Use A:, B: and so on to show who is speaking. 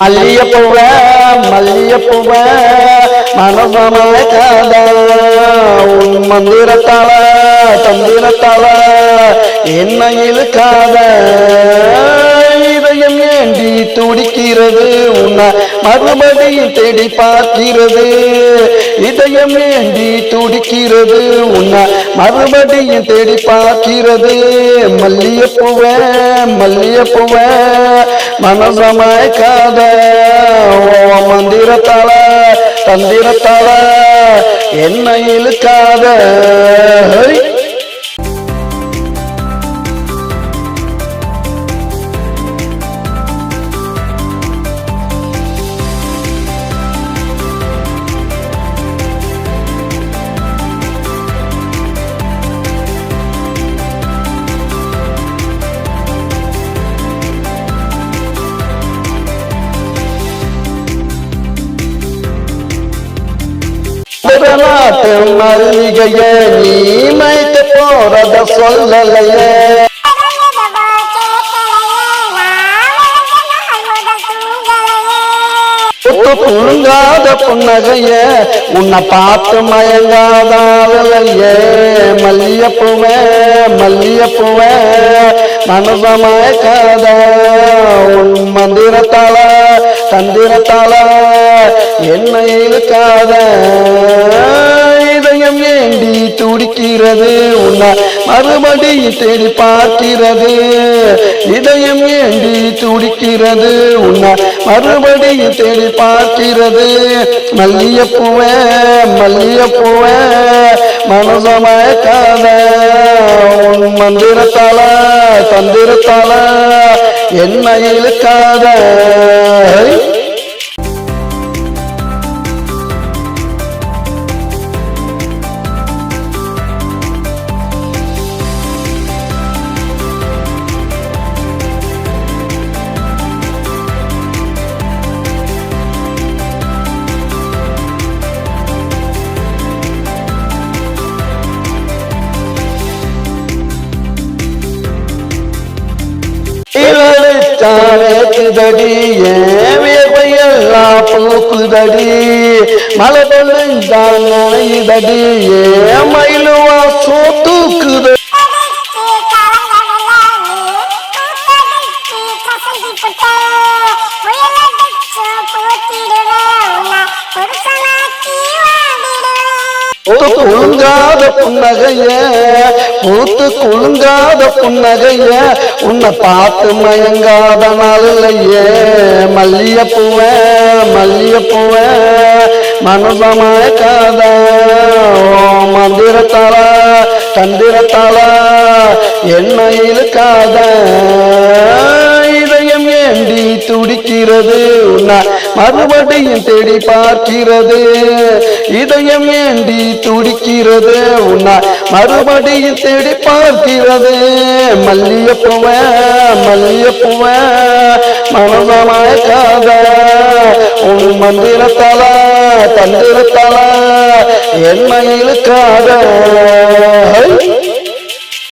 A: மல்லியப்பூவ மல்லியப்பூவ மனசமக்காத உன் மந்திரத்தால தந்திரத்தால என்ன இழுக்காத இதயம் ஏண்டி துடிக்கிறது உன்னை மறுபடியும் தேடி பார்க்கிறது. இதயம் ஏண்டி துடிக்கிறது உன்னை மறுபடியும் தேடி பார்க்கிறது. மல்லியப்பூவ மல்லியப்பூவ மனசமக்காத உன் மந்திரத்தால தந்திரத்தால என்ன இழுக்காத. ஹை. நாட்டு மல்லிகைய நீ மைத்து போறத சொல்லலையே புழுங்காத குழுங்காத புன்னகைய உன்னை பார்த்து மயங்காதாலையே மல்லியப்பூவே மல்லியப்பூவே மனசமயக்காத உன் மந்திரத்தால தந்திரத்தால என்னை இழுக்காத. இதயம் ஏண்டி துடிக்கிறது உன்னை மறுபடியும் தேடி பார்க்கிறது. இதயம் ஏண்டி துடிக்கிறது உன்னை மறுபடியும் தேடி பார்க்கிறது. மல்லியப்பூவே மல்லியப்பூவே மனசமயக்காத உன் மந்திரத்தால தந்திரத்தால என்ன இழுக்காத. இளச்சாரக்குதடி ஏவையெல்லாம் போக்குதடி மலை பொழுந்தான் நனையுதடி ஏ மயிலுவா சோத்துக்குதடி. பூத்து குலுங்காத புன்னகைய பூத்து குலுங்காத புன்னகைய உன்னை பார்த்து மயங்காத நாளில்லையே. மல்லியப்பூவ மல்லியப்பூவ மனசமயக்காத மந்திரத்தால தந்திரத்தால என்ன ஏண்டி துடிக்கிறது. உன்னை மறுபடியும் தேடி பார்க்கிறது. இதயம் ஏண்டி துடிக்கிறது. உன்னை மறுபடியும் தேடி பார்க்கிறது. மல்லியப்புவ மல்லியப்புவ மல்லியப்பூவ காத. உன் மந்திரத்தால தந்திரத்தால என்ன இழுக்காத ஹை.